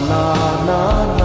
না না না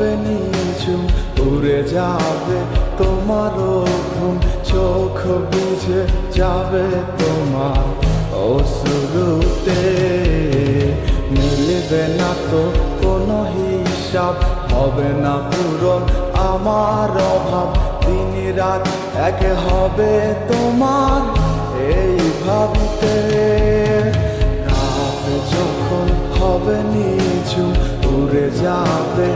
হবে নিঝুম, উড়ে যাবে তোমারও ঘুম, চোখ বুঝে যাবে তোমার অসুরুতে মিলবে না তো কোনো হিসাব, হবে না পূরণ আমার অভাব। দিন রাত এক হবে তোমার এই ভাবিতে। রাত যখন হবে নিঝুম, উড়ে যাবে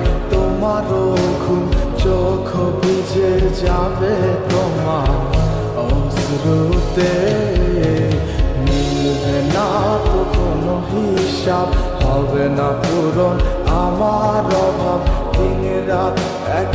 তোমারও খুব চোখ ভিজে যাবে তোমার অশ্রুতে। মিলবে না তো কোনো হিসাব, হবে না পূরণ আমার অভাব। দিন রাত এক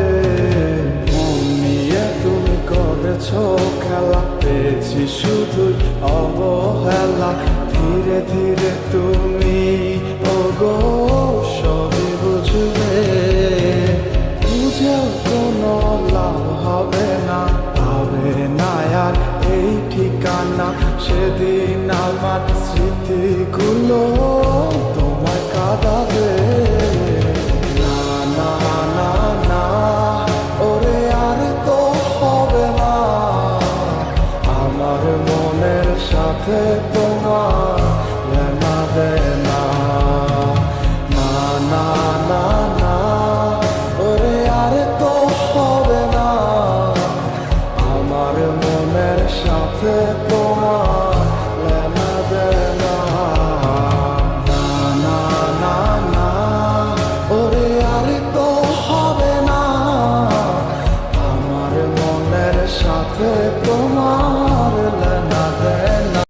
পেয়েছি শুধু অবহেলা। ধীরে ধীরে তুমি ওগো, সবই বুঝবে বুঝেও কোনো লাভ হবে না। হবে না আর এই ঠিকানা, সেদিন আমার স্মৃতিগুলো সাথে